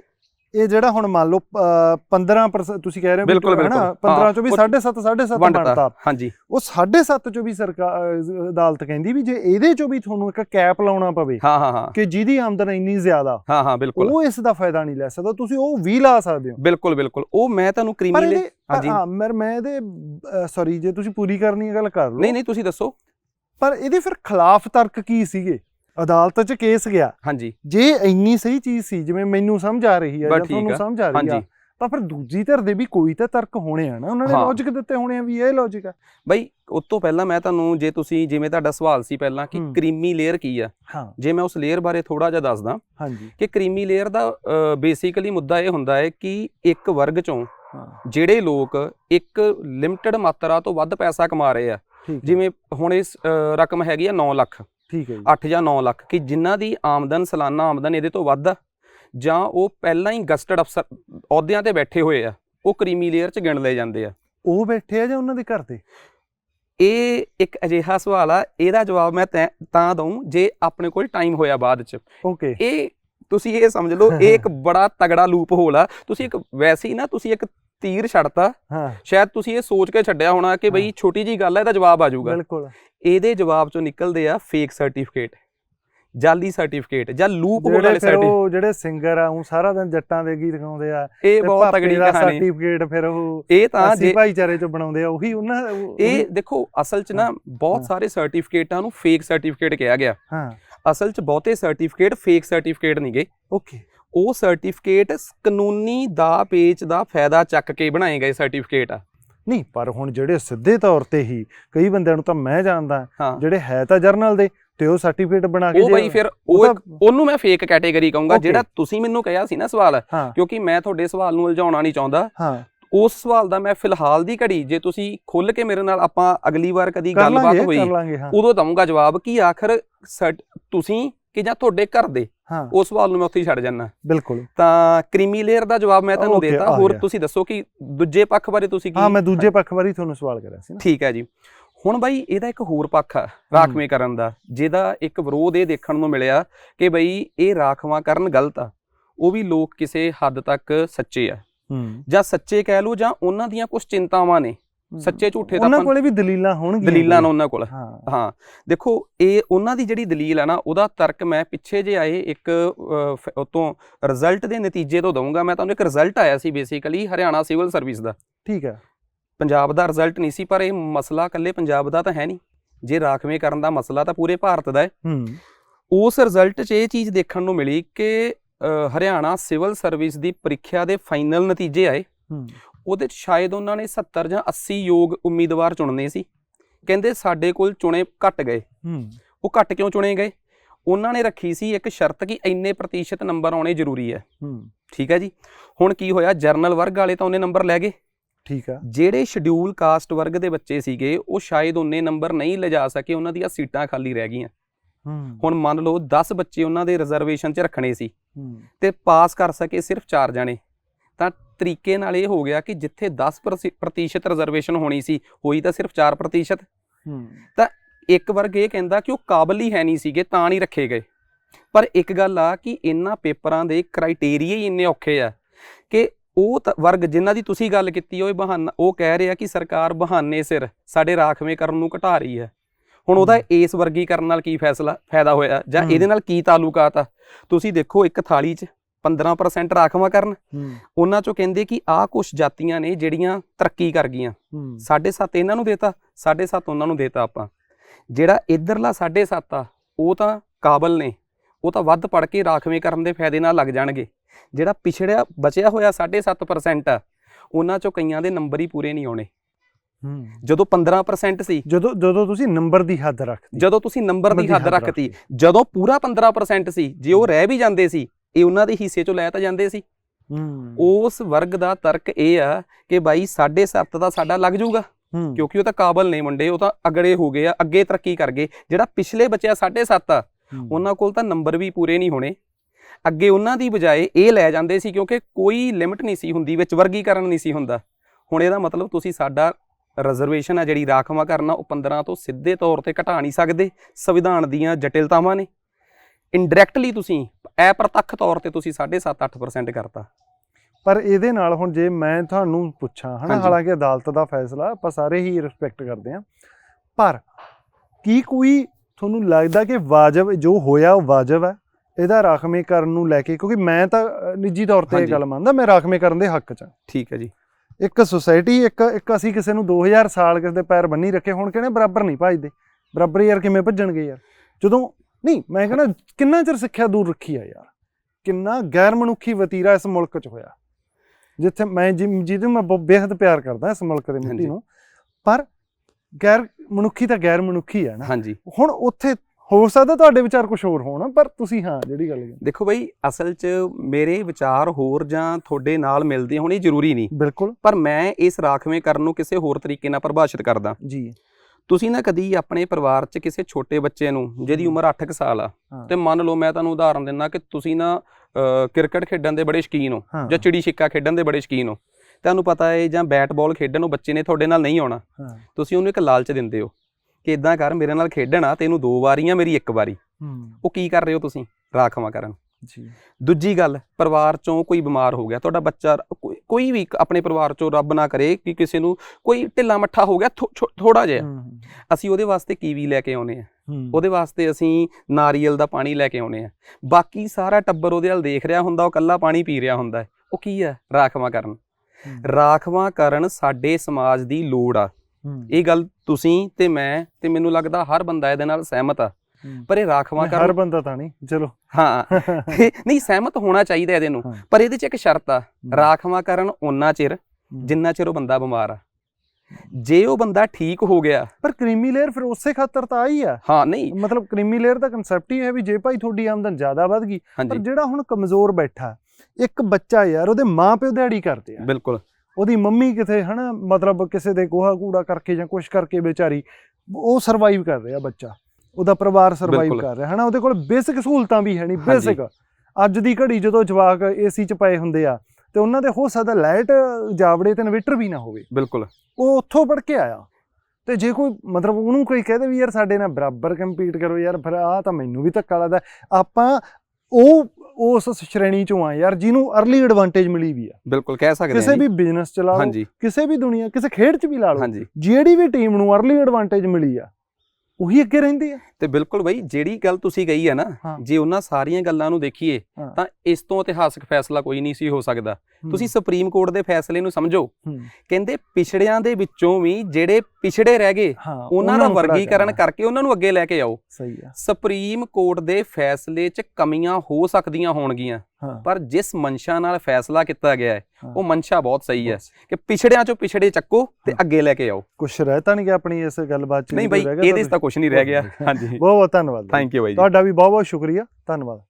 ਇਹ ਜਿਹੜਾ ਹੁਣ ਮੰਨ ਲਓ ਅਹ, 15% ਤੁਸੀਂ ਕਹਿ ਰਹੇ ਹੋ ਹਨਾ, ਬਿਲਕੁਲ। 15 ਚੋਂ ਵੀ ਹਾਂ, 7.5 7.5 ਵੰਡਤਾ। ਬਣਤਾ। ਹਾਂਜੀ। ਉਹ 7.5 ਚੋਂ ਵੀ ਸਰਕਾਰ ਅਦਾਲਤ ਕਹਿੰਦੀ ਵੀ ਜੇ ਇਹਦੇ ਚੋਂ ਵੀ ਤੁਹਾਨੂੰ ਇੱਕ ਕੈਪ ਲਾਉਣਾ ਪਵੇ ਹਾਂ ਹਾਂ ਹਾਂ। ਕਿ ਜਿਹਦੀ ਆਮਦਨ ਇੰਨੀ ਜ਼ਿਆਦਾ ਹਾਂ ਹਾਂ ਬਿਲਕੁਲ। ਉਹ ਇਸ ਦਾ ਫਾਇਦਾ ਨਹੀਂ ਲੈ ਸਕਦਾ। ਤੁਸੀਂ ਉਹ ਵੀ ਲਾ ਸਕਦੇ ਹੋ। ਬਿਲਕੁਲ ਬਿਲਕੁਲ। ਉਹ ਮੈਂ ਤੁਹਾਨੂੰ ਪਰ ਕ੍ਰੀਮੀ ਇਹਦੇ ਲੇਅਰ ਪਰ ਹਾਂਜੀ। ਹਾਂ ਮੈਂ ਮੈਂ ਇਹਦੇ ਸੌਰੀ ਜੇ ਤੁਸੀਂ ਪੂਰੀ ਕਰਨੀ ਹੈ ਗੱਲ ਕਰ ਲਓ। ਨਹੀਂ ਨਹੀਂ ਤੁਸੀਂ ਦੱਸੋ। ਪਰ ਇਹਦੇ ਫਿਰ ਖਿਲਾਫ ਤਰਕ ਕੀ ਸੀਗੇ? ਅਦਾਲਤ 'ਚ ਕੇਸ ਗਿਆ। ਹਾਂਜੀ। ਜੇ ਇੰਨੀ ਸਹੀ ਚੀਜ਼ ਸੀ ਜਿਵੇਂ ਮੈਨੂੰ ਸਮਝ ਆ ਰਹੀ ਹੈ ਜਾਂ ਤੁਹਾਨੂੰ। ਸਮਝ ਆ ਰਹੀ ਹਾਂਜੀ। ਤਾਂ ਫਿਰ ਦੂਜੀ ਧਿਰ ਦੇ ਵੀ ਕੋਈ ਤਾਂ ਤਰਕ ਹੋਣੇ ਆ ਨਾ। ਉਹਨਾਂ ਨੇ ਹਾਂ। ਲੌਜੀਕ ਦਿੱਤੇ ਹੋਣੇ ਆ ਵੀ ਇਹ ਲੌਜੀਕ ਆ। ਬਈ ਉਸ ਤੋਂ ਪਹਿਲਾਂ ਮੈਂ ਤੁਹਾਨੂੰ ਜੇ ਤੁਸੀਂ ਜਿਵੇਂ ਤੁਹਾਡਾ ਸਵਾਲ ਸੀ ਪਹਿਲਾਂ ਕਿ ਹੂੰ। ਕ੍ਰੀਮੀ ਲੇਅਰ ਕੀ ਆ। ਹਾਂ। ਜੇ ਮੈਂ ਉਸ ਲੇਅਰ ਬਾਰੇ ਥੋੜਾ ਜਿਹਾ ਦੱਸਦਾ ਹਾਂਜੀ। ਕਿ ਕ੍ਰੀਮੀ ਲੇਅਰ ਦਾ ਬੇਸਿਕਲੀ ਮੁੱਦਾ ਇਹ ਹੁੰਦਾ ਹੈ ਕਿ ਇੱਕ ਵਰਗ ਚੋਂ ਹਾਂ। ਜਿਹੜੇ ਲੋਕ ਇੱਕ ਲਿਮਟਿਡ ਮਾਤਰਾ ਤੋਂ ਵੱਧ ਪੈਸਾ ਕਮਾ ਰਹੇ ਆ। ਹੈ, ਜਿਵੇਂ ਹੁਣ ਇਸ ਰਕਮ ਹੈਗੀ ਆ 9 ਲੱਖ। ਠੀਕ ਹੈ ਜੀ। 8 ਜਾਂ 9 ਲੱਖ ਕਿ ਜਿਨ੍ਹਾਂ ਦੀ ਆਮਦਨ ਸਾਲਾਨਾ ਆਮਦਨ ਇਹਦੇ ਤੋਂ ਵੱਧ ਆ ਜਾਂ ਉਹ ਪਹਿਲਾਂ ਹੀ ਗਸਟਡ ਅਫਸਰ ਅਹੁਦਿਆਂ ਤੇ ਬੈਠੇ ਹੋਏ ਆ ਉਹ ਕ੍ਰੀਮੀ ਲੇਅਰ 'ਚ ਗਿਣ ਲਏ ਜਾਂਦੇ ਆ। ਉਹ ਬੈਠੇ ਆ ਜਾਂ ਉਹਨਾਂ ਦੇ ਘਰ ਦੇ ਇਹ ਇੱਕ ਅਜਿਹਾ ਸਵਾਲ ਆ ਇਹਦਾ ਜਵਾਬ ਮੈਂ ਤੈਂ- ਦਊਂ ਜੇ ਆਪਣੇ ਕੋਲ ਟਾਈਮ ਹੋਇਆ ਬਾਅਦ 'ਚ। ਓਕੇ। ਇਹ ਤੁਸੀਂ ਇਹ ਸਮਝ ਲਓ ਇਹ ਇੱਕ ਬੜਾ ਤਗੜਾ ਲੂਪ ਹੋਲ ਆ। ਤੁਸੀਂ ਇੱਕ ਵੈਸੇ ਹੀ ਨਾ ਤੁਸੀਂ ਇੱਕ ਤੀਰ ਛੱਡਤਾ। ਹਾਂ। ਸ਼ਾਇਦ ਤੁਸੀਂ ਇਹ ਸੋਚ ਕੇ ਛੱਡਿਆ ਹੋਣਾ ਕਿ ਬਈ ਛੋਟੀ ਜੀ ਗੱਲ ਹੈ ਇਹਦਾ ਜਵਾਬ ਆ ਜਾਊਗਾ। ਬਿਲਕੁਲ। ਇਹਦੇ ਜਵਾਬ ਚੋਂ ਨਿਕਲਦੇ ਆ ਫੇਕ ਸਰਟੀਫਿਕੇਟ ਜਾਲੀ ਸਰਟੀਫਿਕੇਟ ਜਾਂ ਲੂਪ ਹੋਲ ਵਾਲੇ ਸਰਟੀਫਿਕੇਟ ਉਹ ਜਿਹੜੇ ਸਿੰਗਰ ਆ ਉਹ ਸਾਰਾ ਦਿਨ ਜੱਟਾਂ ਦੇ ਗੀਤ ਗਾਉਂਦੇ ਆ। ਇਹ ਬਹੁਤ ਤਗੜੀ ਕਹਾਣੀ। ਸਰਟੀਫਿਕੇਟ ਫਿਰ ਉਹ ਇਹ ਤਾਂ ਜੇ ਭਾਈਚਾਰੇ ਚੋਂ ਬਣਾਉਂਦੇ ਆ ਉਹੀ ਉਹਨਾਂ ਉਹ- ਇਹ ਦੇਖੋ ਅਸਲ 'ਚ ਨਾ ਬਹੁਤ। ਸਾਰੇ ਸਰਟੀਫਿਕੇਟਾਂ ਨੂੰ ਫੇਕ ਸਰਟੀਫਿਕੇਟ ਕਿਹਾ ਗਿਆ। ਹਾਂ। ਅਸਲ 'ਚ ਬਹੁਤੇ ਸਰਟੀਫਿਕੇਟ ਫੇਕ ਸਰਟੀਫਿਕੇਟ ਨਹੀਂਗੇ ਓਕੇ। ਉਹ ਸਰਟੀਫਿਕੇਟ ਕਾਨੂੰਨੀ ਦਾ ਪੇਚ ਦਾ ਫਾਇਦਾ ਚੱਕ ਕੇ ਬਣਾਏ ਗਏ ਸਰਟੀਫਿਕੇਟ ਆ। ਨਹੀਂ ਪਰ ਹੁਣ ਜਿਹੜੇ ਸਿੱਧੇ ਤੌਰ ਤੇ ਹੀ ਕਈ ਬੰਦਿਆਂ ਨੂੰ ਤਾਂ ਮੈਂ ਜਾਣਦਾ ਹਾਂ। ਜਿਹੜੇ ਹੈ ਤਾਂ ਜਰਨਲ ਦੇ ਤੇ ਉਹ ਸਰਟੀਫਿਕੇਟ ਬਣਾ ਕੇ ਉਹ ਜੇ- ਬਾਈ ਫਿਰ ਉਹ ਤਾਂ- ਉਹਨੂੰ ਮੈਂ ਫੇਕ ਕੈਟਾਗਰੀ ਕਹੂੰਗਾ Okay. ਜਿਹੜਾ ਤੁਸੀਂ ਮੈਨੂੰ ਕਿਹਾ ਸੀ ਨਾ ਸਵਾਲ ਹਾਂ। ਕਿਉਂਕਿ ਮੈਂ ਤੁਹਾਡੇ ਸਵਾਲ ਨੂੰ ਉਲਝਾਉਣਾ ਨਹੀਂ ਚਾਹੁੰਦਾ। ਹਾਂ। ਉਸ ਸਵਾਲ ਦਾ ਮੈਂ ਫਿਲਹਾਲ ਦੀ ਘੜੀ ਜੇ ਤੁਸੀਂ ਖੁੱਲ ਕੇ ਮੇਰੇ ਨਾਲ ਆਪਾਂ ਅਗਲੀ ਵਾਰ ਕਦੀ ਕਰ ਗੱਲਬਾਤ ਲਾਂਗੇ ਹੋਈ ਕਰ ਲਾਂਗੇ ਹਾਂ। ਉਦੋਂ ਦਵਾਂਗਾ ਜਵਾਬ ਕਿ ਆਖਰ ਤੁਸੀਂ ਕਿ ਜਾਂ ਤੁਹਾਡੇ ਘਰ ਦੇ? ਹਾਂ। ਉਸ ਸਵਾਲ ਨੂੰ ਮੈਂ ਉੱਥੇ ਹੀ ਛੱਡ ਜਾਣਾ ਬਿਲਕੁਲ। ਤਾਂ ਕ੍ਰੀਮੀ ਲੇਅਰ ਦਾ ਜਵਾਬ ਮੈਂ ਤੁਹਾਨੂੰ ਦੇਤਾ। ਹੋਰ। ਤੁਸੀਂ ਦੱਸੋ ਕਿ ਦੂਜੇ ਪੱਖ ਬਾਰੇ ਤੁਸੀਂ ਕੀ ਹਾਂ ਮੈਂ ਦੂਜੇ ਪੱਖ ਬਾਰੇ ਤੁਹਾਨੂੰ ਸਵਾਲ ਕਰਿਆ ਸੀ ਨਾ। ਠੀਕ ਹੈ ਜੀ। ਹੁਣ ਬਾਈ ਇਹਦਾ ਇੱਕ ਹੋਰ ਪੱਖ ਆ ਰਾਖਵੇਂ ਕਰਨ ਦਾ ਜਿਹਦਾ ਇੱਕ ਵਿਰੋਧ ਇਹ ਦੇਖਣ ਨੂੰ ਮਿਲਿਆ ਕਿ ਬਈ ਇਹ ਰਾਖਵਾਂ ਕਰਨ ਗਲਤ ਆ। ਉਹ ਵੀ ਲੋਕ ਕਿਸੇ ਹੱਦ ਤੱਕ ਸੱਚੇ ਆ। ਜਾਂ ਸੱਚੇ ਕਹਿ ਲਓ ਜਾਂ ਉਹਨਾਂ ਦੀਆਂ ਕੁਝ ਚਿੰਤਾਵਾਂ ਨੇ। ਸੱਚੇ ਝੂਠੇ ਤਾਂ ਉਹਨਾਂ ਕੋਲੇ ਵੀ ਦਲੀਲਾਂ ਹੋਣਗੀਆਂ ਦਲੀਲਾਂ ਨੇ ਉਹਨਾਂ ਕੋਲ। ਹਾਂ। ਦੇਖੋ ਇਹ ਉਹਨਾਂ ਦੀ ਜਿਹੜੀ ਦਲੀਲ ਹੈ ਨਾ ਉਹਦਾ ਤਰਕ ਮੈਂ ਪਿੱਛੇ ਜੇ ਆਏ ਇੱਕ ਉਤੋਂ ਰਿਜ਼ਲਟ ਦੇ ਨਤੀਜੇ ਤੋਂ ਦਊਂਗਾ। ਮੈਂ ਤੁਹਾਨੂੰ ਇੱਕ ਰਿਜ਼ਲਟ ਆਇਆ ਸੀ ਬੇਸਿਕਲੀ ਹਰਿਆਣਾ ਸਿਵਲ ਸਰਵਿਸ ਦਾ। ਠੀਕ ਹੈ। ਪੰਜਾਬ ਦਾ ਰਿਜ਼ਲਟ ਨਹੀਂ ਸੀ ਪਰ ਇਹ ਮਸਲਾ ਇਕੱਲੇ ਪੰਜਾਬ ਦਾ ਤਾਂ ਹੈ ਨਹੀਂ। ਜੇ ਰਾਖਵੇਂ ਕਰਨ ਦਾ ਮਸਲਾ ਤਾਂ ਪੂਰੇ ਭਾਰਤ ਦਾ ਹੈ। ਹੂੰ। ਉਸ ਰਿਜ਼ਲਟ 'ਚ ਇਹ ਚੀਜ਼ ਦੇਖਣ ਨੂੰ ਮਿਲੀ ਕਿ ਹਰਿਆਣਾ ਸਿਵਲ ਸਰਵਿਸ ਦੀ ਪ੍ਰੀਖਿਆ ਦੇ ਫਾਈਨਲ ਨਤੀਜੇ ਆਏ। ਉਹਦੇ 'ਚ ਸ਼ਾਇਦ ਉਹਨਾਂ ਨੇ 70 ਜਾਂ 80 ਯੋਗ ਉਮੀਦਵਾਰ ਚੁਣਨੇ ਸੀ। ਕਹਿੰਦੇ ਸਾਡੇ ਕੋਲ ਚੁਣੇ ਘਟ ਗਏ। ਹੂੰ। ਉਹ ਘੱਟ ਕਿਉਂ ਚੁਣੇ ਗਏ? ਉਹਨਾਂ ਨੇ ਰੱਖੀ ਸੀ ਇੱਕ ਸ਼ਰਤ ਕਿ ਇੰਨੇ ਪ੍ਰਤੀਸ਼ਤ ਨੰਬਰ ਆਉਣੇ ਜ਼ਰੂਰੀ ਹੈ। ਹੂੰ। ਠੀਕ ਹੈ ਜੀ? ਹੁਣ ਕੀ ਹੋਇਆ? ਜਰਨਲ ਵਰਗ ਵਾਲੇ ਤਾਂ ਉਹਨੇ ਨੰਬਰ ਲੈ ਗਏ। ਠੀਕ ਆ। ਜਿਹੜੇ ਸ਼ਡਿਊਲ ਕਾਸਟ ਵਰਗ ਦੇ ਬੱਚੇ ਸੀਗੇ ਉਹ ਸ਼ਾਇਦ ਉਹਨੇ ਨੰਬਰ ਨਹੀਂ ਲਿਜਾ ਸਕੇ ਉਹਨਾਂ ਦੀਆਂ ਸੀਟਾਂ ਖਾਲੀ ਰਹਿ ਗਈਆਂ। ਹੁਣ ਮੰਨ ਲਓ 10 ਬੱਚੇ ਉਹਨਾਂ ਦੇ ਰਿਜ਼ਰਵੇਸ਼ਨ 'ਚ ਰੱਖਣੇ ਸੀ। ਤੇ ਪਾਸ ਕਰ ਸਕੇ ਸਿਰਫ 4 ਜਾਣੇ। ਤਾਂ ਤਰੀਕੇ ਨਾਲ ਇਹ ਹੋ ਗਿਆ ਕਿ ਜਿੱਥੇ 10% ਪ੍ਰਤੀ- ਪ੍ਰਤੀਸ਼ਤ ਰਿਜ਼ਰਵੇਸ਼ਨ ਹੋਣੀ ਸੀ ਹੋਈ ਤਾਂ ਸਿਰਫ 4% ਪ੍ਰਤੀਸ਼ਤ। ਹੂੰ। ਇੱਕ ਵਰਗ ਇਹ ਕਹਿੰਦਾ ਕਿ ਉਹ ਕਾਬਲ ਹੀ ਹੈ ਨਹੀਂ ਸੀਗੇ ਤਾਂ ਨਹੀਂ ਰੱਖੇ ਗਏ। ਪਰ ਇੱਕ ਗੱਲ ਆ ਕਿ ਇਹਨਾਂ ਪੇਪਰਾਂ ਦੇ ਕ੍ਰਾਈਟੇਰੀਆ ਹੀ ਇੰਨੇ ਔਖੇ ਆ ਕਿ ਉਹ ਤਾਂ ਵਰਗ ਜਿਨ੍ਹਾਂ ਦੀ ਤੁਸੀਂ ਗੱਲ ਕੀਤੀ ਉਹ ਬਹਾਨਾ ਉਹ ਕਹਿ ਰਿਹਾ ਕਿ ਸਰਕਾਰ ਬਹਾਨੇ ਸਿਰ ਸਾਡੇ ਰਾਖਵੇਂ ਕਰਨ ਨੂੰ ਘਟਾ ਰਹੀ ਹੈ। ਹੁਣ ਉਹਦਾ। ਇਸ ਵਰਗੀਕਰਨ ਨਾਲ ਕੀ ਫੈਸਲਾ ਫਾਇਦਾ ਹੋਇਆ? ਜਾਂ। ਇਹਦੇ ਨਾਲ ਕੀ ਤਾਲੁਕਾਤ ਆ? ਤੁਸੀਂ ਦੇਖੋ ਇੱਕ ਥਾਲੀ 'ਚ 15% ਰਾਖਵਾਂ ਕਰਨ। ਉਹਨਾਂ 'ਚੋਂ ਕਹਿੰਦੇ ਕਿ ਆਹ ਕੁਝ ਜਾਤੀਆਂ ਨੇ ਜਿਹੜੀਆਂ ਤਰੱਕੀ ਕਰ ਗਈਆਂ। ਹੂੰ। ਸਾਢੇ ਸੱਤ ਇਹਨਾਂ ਨੂੰ ਦੇਤਾ ਸਾਢੇ ਸੱਤ ਉਹਨਾਂ ਨੂੰ ਦੇਤਾ ਆਪਾਂ। ਜਿਹੜਾ ਇਧਰਲਾ ਸਾਢੇ ਸੱਤ ਆ ਉਹ ਤਾਂ ਕਾਬਲ ਨੇ। ਉਹ ਤਾਂ ਵੱਧ ਪੜ ਕੇ ਰਾਖਵੇਂ ਕਰਨ ਦੇ ਫਾਇਦੇ ਨਾਲ ਲੱਗ ਜਾਣਗੇ। ਜਿਹੜਾ ਪਿਛੜਿਆ ਬਚਿਆ ਹੋਇਆ 7.5% ਆ ਉਹਨਾਂ ਚੋਂ ਕਈਆਂ ਦੇ ਨੰਬਰ ਹੀ ਪੂਰੇ ਨਹੀਂ ਆਉਣੇ। ਜਦੋਂ 15% ਸੀ। ਜਦੋਂ ਜਦੋਂ ਤੁਸੀਂ ਨੰਬਰ ਦੀ ਹੱਦ ਰੱਖਦੀ ਜਦੋਂ ਤੁਸੀਂ ਨੰਬਰ ਦੀ ਹੱਦ ਰੱਖਤੀ ਜਦੋਂ ਪੂਰਾ 15% ਸੀ ਜੇ ਉਹ ਰਹਿ ਵੀ ਜਾਂਦੇ ਸੀ ਇਹ ਉਹਨਾਂ ਦੇ ਹਿੱਸੇ ਚੋਂ ਲੈ ਤਾਂ ਜਾਂਦੇ ਸੀ। ਉਸ ਵਰਗ ਦਾ ਤਰਕ ਇਹ ਆ ਕਿ ਬਾਈ 7.5 ਦਾ ਸਾਡਾ ਲੱਗ ਜਾਊਗਾ। ਕਿਉਂਕਿ ਉਹ ਤਾਂ ਕਾਬਲ ਨੇ ਮੁੰਡੇ ਉਹ ਤਾਂ ਅਗੜੇ ਹੋ ਗਏ ਆ ਅੱਗੇ ਤਰੱਕੀ ਕਰ ਗਏ। ਜਿਹੜਾ ਪਿਛਲੇ ਬਚਿਆ 7.5 ਆ। ਉਹਨਾਂ ਕੋਲ ਤਾਂ ਨੰਬਰ ਵੀ ਪੂਰੇ ਨਹੀਂ ਹੋਣੇ। ਅੱਗੇ ਉਹਨਾਂ ਦੀ ਬਜਾਏ ਇਹ ਲੈ ਜਾਂਦੇ ਸੀ ਕਿਉਂਕਿ ਕੋਈ ਲਿਮਟ ਨਹੀਂ ਸੀ ਹੁੰਦੀ ਵਿੱਚ ਵਰਗੀਕਰਨ ਨਹੀਂ ਸੀ ਹੁੰਦਾ। ਹੁਣ ਇਹਦਾ ਮਤਲਬ ਤੁਸੀਂ ਸਾਡਾ ਰਿਜ਼ਰਵੇਸ਼ਨ ਆ ਜਿਹੜੀ ਰਾਖਵਾਂ ਕਰਨਾ ਉਹ 15 ਤੋਂ ਸਿੱਧੇ ਤੌਰ ਤੇ ਘਟਾ ਨਹੀਂ ਸਕਦੇ। ਸੰਵਿਧਾਨ ਦੀਆਂ ਜਟਿਲਤਾਵਾਂ ਨੇ। ਇਨਡਾਇਰੈਕਟਲੀ ਤੁਸੀਂ ਅਪ੍ਰਤੱਖ ਤੌਰ ਤੇ ਤੁਸੀਂ 7.5-8% ਕਰਤਾ ਪਰ ਇਹਦੇ ਨਾਲ ਹੁਣ ਜੇ ਮੈਂ ਤੁਹਾਨੂੰ ਪੁੱਛਾਂ ਹਨਾ। ਹਾਲਾਂਕਿ ਅਦਾਲਤ ਦਾ ਫੈਸਲਾ ਆਪਾਂ ਸਾਰੇ ਹੀ ਰਿਸਪੈਕਟ ਕਰਦੇ ਹਾਂ ਪਰ ਕੀ ਕੋਈ ਤੁਹਾਨੂੰ ਲੱਗਦਾ ਕਿ ਵਾਜਬ ਜੋ ਹੋਇਆ ਉਹ ਵਾਜਬ ਹੈ ਇਹਦਾ ਰਾਖਵੇਂ ਕਰਨ ਨੂੰ ਲੈ ਕੇ ਕਿਉਂਕਿ ਮੈਂ ਤਾਂ ਨਿੱਜੀ ਤੌਰ ਤੇ ਇਹ। ਗੱਲ ਮੰਨਦਾ ਮੈਂ ਰਾਖਵੇਂ ਕਰਨ ਦੇ ਹੱਕ 'ਚ। ਠੀਕ ਹੈ ਜੀ ਇੱਕ ਸੁਸਾਇਟੀ ਇੱਕ ਇੱਕ ਅਸੀਂ ਕਿਸੇ ਨੂੰ 2000 ਸਾਲ ਕਿਸੇ ਦੇ ਪੈਰ ਬੰਨੀ ਰੱਖੇ ਹੁਣ ਕਹਿੰਦੇ ਬਰਾਬਰ ਨਹੀਂ ਭਜਦੇ ਬਰਾਬਰ ਯਾਰ ਕਿਵੇਂ ਭੱਜਣਗੇ ਯਾਰ ਜਦੋਂ ਨਹੀਂ ਮੈਂ ਕਹਿੰਦਾ ਕਿੰਨਾ ਚਿਰ ਸਿੱਖਿਆ ਦੂਰ ਰੱਖੀ ਆ ਯਾਰ? ਕਿੰਨਾ ਗੈਰ ਮਨੁੱਖੀ ਵਤੀਰਾ ਇਸ ਮੁਲਕ 'ਚ ਹੋਇਆ। ਜਿੱਥੇ ਮੈਂ ਜਿ- ਜਿਹਦੇ ਮੈਂ ਬੇਹੱਦ ਪਿਆਰ ਕਰਦਾ ਇਸ ਮੁਲਕ ਦੇ ਮਿੱਟੀ। ਨੂੰ। ਪਰ ਗੈਰ ਮਨੁੱਖੀ ਤਾਂ ਗੈਰ ਮਨੁੱਖੀ ਹੈ ਨਾ। ਹਾਂਜੀ। ਹੁਣ ਉੱਥੇ ਹੋ ਸਕਦਾ ਤੁਹਾਡੇ ਵਿਚਾਰ ਕੁਝ ਹੋਰ ਹੋਣ ਪਰ ਤੁਸੀਂ ਹਾਂ ਜਿਹੜੀ ਗੱਲ ਹੈ ਦੇਖੋ ਬਈ ਅਸਲ 'ਚ ਮੇਰੇ ਵਿਚਾਰ ਹੋਰ ਜਾਂ ਤੁਹਾਡੇ ਨਾਲ ਮਿਲਦੇ ਹੋਣੇ ਜ਼ਰੂਰੀ ਨਹੀਂ। ਬਿਲਕੁਲ। ਪਰ ਮੈਂ ਇਸ ਰਾਖਵੇਂ ਕਰਨ ਨੂੰ ਕਿਸੇ ਹੋਰ ਤਰੀਕੇ ਨਾਲ ਪਰਿਭਾਸ਼ਿਤ ਕਰਦਾ। ਜੀ। ਤੁਸੀਂ ਨਾ ਕਦੀ ਆਪਣੇ ਪਰਿਵਾਰ 'ਚ ਕਿਸੇ ਛੋਟੇ ਬੱਚੇ ਨੂੰ ਜਿਹਦੀ। ਉਮਰ 8 ਕੁ ਸਾਲ ਆ। ਤੇ ਮੰਨ ਲਓ ਮੈਂ ਤੁਹਾਨੂੰ ਉਦਾਹਰਨ ਦਿੰਦਾ ਕਿ ਤੁਸੀਂ ਨਾ ਕ੍ਰਿਕਟ ਖੇਡਣ ਦੇ ਬੜੇ ਸ਼ੌਕੀਨ ਹੋ ਜਾਂ ਚਿੜੀ ਛਿੱਕਾ ਖੇਡਣ ਦੇ ਬੜੇ ਸ਼ੌਕੀਨ ਹੋ ਤੁਹਾਨੂੰ ਪਤਾ ਹੈ ਜਾਂ ਬੈਟ ਬਾਲ ਖੇਡਣ ਨੂੰ ਬੱਚੇ ਨੇ ਤੁਹਾਡੇ ਨਾਲ ਨਹੀਂ ਆਉਣਾ। ਤੁਸੀਂ ਉਹਨੂੰ ਇੱਕ ਲਾਲਚ ਦਿੰਦੇ ਹੋ ਕਿ ਇਦਾਂ ਕਰ ਮੇਰੇ ਨਾਲ ਖੇਡਣਾ ਤੇ ਇਹਨੂੰ ਦੋ ਵਾਰੀਆਂ ਮੇਰੀ ਇੱਕ ਵਾਰੀ। ਉਹ ਕੀ ਕਰ ਰਹੇ ਹੋ ਤੁਸੀਂ? ਰਾਖਵਾਂ ਕਰਨ। ਜੀ। ਦੂਜੀ ਗੱਲ ਪਰਿਵਾਰ ਚੋਂ ਕੋਈ ਬਿਮਾਰ ਹੋ ਗਿਆ ਤੁਹਾਡਾ ਬੱਚਾ ਕੋਈ- ਵੀ ਆਪਣੇ ਪਰਿਵਾਰ ਚੋਂ ਰੱਬ ਨਾ ਕਰੇ ਕਿ ਕਿਸੇ ਨੂੰ ਕੋਈ ਢਿੱਲਾ ਮੱਠਾ ਹੋ ਗਿਆ ਥੋੜਾ ਜਿਹਾ ਅਸੀਂ ਉਹਦੇ ਵਾਸਤੇ ਕੀਵੀ ਲੈ ਕੇ ਆਉਨੇ ਆ ਉਹਦੇ ਵਾਸਤੇ ਅਸੀਂ ਨਾਰੀਅਲ ਦਾ ਪਾਣੀ ਲੈ ਕੇ ਆਉਨੇ ਆ ਬਾਕੀ ਸਾਰਾ ਟੱਬਰ ਉਹਦੇ ਵੱਲ ਦੇਖ ਰਿਹਾ ਹੁੰਦਾ ਉਹ ਕੱਲਾ ਪਾਣੀ ਪੀ ਰਿਹਾ ਹੁੰਦਾ। ਉਹ ਕੀ ਹੈ ਰਾਖਵਾਂ ਕਰਨ। ਰਾਖਵਾਂ ਕਰਨ ਸਾਡੇ ਸਮਾਜ ਦੀ ਲੋੜ ਆ। ਇਹ ਗੱਲ ਤੁਸੀਂ ਤੇ ਮੈਂ ਤੇ ਮੈਨੂੰ ਲੱਗਦਾ ਹਰ ਬੰਦਾ ਇਹਦੇ ਨਾਲ ਸਹਿਮਤ ਆ। ਪਰ ਇਹ ਰਾਖਵਾਂ ਹਰ ਕਰਨ ਬੰਦਾ ਤਾਂ ਨਹੀਂ ਚਲੋ। ਹਾਂ। ਨਹੀਂ ਸਹਿਮਤ ਹੋਣਾ ਚਾਹੀਦਾ ਇਹਦੇ ਨੂੰ। ਪਰ ਇਹਦੇ 'ਚ ਇੱਕ ਸ਼ਰਤ ਆ। ਰਾਖਵਾਂ ਕਰਨ ਓਨਾ ਚਿਰ। ਜਿੰਨਾ ਚਿਰ ਉਹ ਬੰਦਾ ਬਿਮਾਰ ਆ। ਜੇ ਉਹ ਬੰਦਾ ਠੀਕ ਹੋ ਗਿਆ। ਪਰ ਕ੍ਰੀਮੀ ਲੇਅਰ ਫਿਰ ਉਸੇ ਖਾਤਰ ਤਾਂ ਆਈ ਆ। ਹਾਂ ਨਹੀਂ। ਮਤਲਬ ਕ੍ਰੀਮੀ ਲੇਅਰ ਦਾ ਕਨਸੈਪਟ ਹੀ ਹੈ ਵੀ ਜੇ ਭਾਈ ਤੁਹਾਡੀ ਆਮਦਨ ਜ਼ਿਆਦਾ ਵੱਧ ਗਈ ਪਰ ਜਿਹੜਾ ਹੁਣ ਕਮਜ਼ੋਰ ਬੈਠਾ ਇੱਕ ਬੱਚਾ ਯਾਰ ਉਹਦੇ ਮਾਂ ਪਿਓ ਦਿਹਾੜੀ ਕਰਦੇ ਆ। ਬਿਲਕੁਲ। ਉਹਦੀ ਮੰਮੀ ਕਿਤੇ ਹਨਾ ਮਤਲਬ ਕਿਸੇ ਦੇ ਗੋਹਾ ਕੂੜਾ ਕਰਕੇ ਜਾਂ ਕੁਛ ਕਰਕੇ ਵਿਚਾਰੀ ਉਹ ਸਰਵਾਈਵ ਕਰ ਰਿਹਾ ਬੱਚਾ। ਉਹਦਾ ਪਰਿਵਾਰ ਸਰਵਾਈਵ ਕਰ ਰਿਹਾ ਹਨਾ? ਉਹਦੇ ਕੋਲ ਬੇਸਿਕ ਸਹੂਲਤਾਂ ਵੀ ਹੈ ਨਹੀਂ ਬੇਸਿਕ ਅੱਜ ਦੀ ਘੜੀ ਜਦੋਂ ਜਵਾਕ ਏਸੀ ਚ ਪਏ ਹੁੰਦੇ ਆ ਤੇ ਉਹਨਾਂ ਦੇ ਹੋ ਸਕਦਾ ਲਾਈਟ ਜਾਵੜੇ ਤੇ ਇਨਵੇਟਰ ਵੀ ਨਾ ਹੋਵੇ। ਬਿਲਕੁਲ। ਉਹ ਉੱਥੋਂ ਪੜ ਕੇ ਆਇਆ। ਤੇ ਜੇ ਕੋਈ ਮਤਲਬ ਉਹਨੂੰ ਕੋਈ ਕਹਦੇ ਵੀ ਯਾਰ ਸਾਡੇ ਨਾਲ ਬਰਾਬਰ ਕੰਪੀਟ ਕਰੋ ਯਾਰ ਫਿਰ ਆ ਤਾਂ ਮੈਨੂੰ ਵੀ ਧੱਕਾ ਲੱਗਦਾ। ਆਪਾਂ ਉਹ ਉਸ ਸ਼੍ਰੇਣੀ ਚੋਂ ਆ ਯਾਰ ਜਿਹਨੂੰ अर्ਲੀ ਐਡਵਾਂਟੇਜ ਮਿਲੀ ਵੀ ਆ। ਬਿਲਕੁਲ ਕਹਿ ਸਕਦੇ ਹਾਂ ਕਿਸੇ ਵੀ ਬਿਜ਼ਨਸ ਚਲਾ ਲਓ ਕਿਸੇ ਵੀ ਦੁਨੀਆ ਕਿਸੇ ਖੇਡ 'ਚ ਵੀ ਲਾ ਲਓ। ਜਿਹੜੀ ਵੀ ਟੀਮ ਨੂੰ अर्ਲੀ ਐਡਵਾਂਟੇਜ ਮਿਲੀ ਆ ਉਹੀ ਅੱਗੇ ਰਹਿੰਦੀ ਆ। ਤੇ ਬਿਲਕੁਲ ਬਈ ਜਿਹੜੀ ਗੱਲ ਤੁਸੀਂ ਕਹੀ ਹੈ ਨਾ। ਜੇ ਉਹਨਾਂ ਸਾਰੀਆਂ ਗੱਲਾਂ ਨੂੰ ਦੇਖੀਏ। ਤਾਂ ਇਸ ਤੋਂ ਇਤਿਹਾਸਕ ਫੈਸਲਾ ਕੋਈ ਨਹੀਂ ਸੀ ਹੋ ਸਕਦਾ ਤੁਸੀਂ ਸੁਪਰੀਮ ਕੋਰਟ ਦੇ ਫੈਸਲੇ ਨੂੰ ਸਮਝੋ ਕਹਿੰਦੇ ਪਿਛੜਿਆਂ ਦੇ ਵਿੱਚੋਂ ਵੀ ਜਿਹੜੇ ਪਿਛੜੇ ਰਹਿ ਗਏ ਉਹਨਾਂ ਦਾ ਵਰਗੀਕਰਨ ਕਰਨਾ। ਕਰਕੇ ਉਹਨਾਂ ਨੂੰ ਅੱਗੇ ਲੈ ਕੇ ਆਓ ਸਹੀ ਆ ਸੁਪਰੀਮ ਕੋਰਟ ਦੇ ਫੈਸਲੇ 'ਚ ਕਮੀਆਂ ਹੋ ਸਕਦੀਆਂ ਹੋਣਗੀਆਂ ਪਰ ਜਿਸ ਮਨਸ਼ਾ ਨਾਲ ਫੈਸਲਾ ਕੀਤਾ ਗਿਆ ਹੈ। ਉਹ ਮਨਸ਼ਾ ਬਹੁਤ ਸਹੀ ਹੈ। ਕਿ ਪਿਛੜਿਆਂ 'ਚੋਂ ਪਿਛੜੇ ਚੱਕੋ ਤੇ। ਅੱਗੇ ਲੈ ਕੇ ਆਓ ਕੁਛ ਰਹਿ ਤਾਂ ਨਹੀਂ ਗਿਆ ਆਪਣੀ ਇਸ ਗੱਲਬਾਤ ਚ ਨਹੀਂ ਬਈ ਇਹਦੇ 'ਚ ਤਾਂ ਕੁਝ ਨਹੀਂ ਰਹਿ ਗਿਆ ਹਾਂਜੀ ਬਹੁਤ ਧੰਨਵਾਦ ਬਾਈ। ਥੈਂਕ ਯੂ ਬਾਈ ਜੀ। ਤੁਹਾਡਾ ਵੀ ਬਹੁਤ ਬਹੁਤ ਸ਼ੁਕਰੀਆ। ਧੰਨਵਾਦ।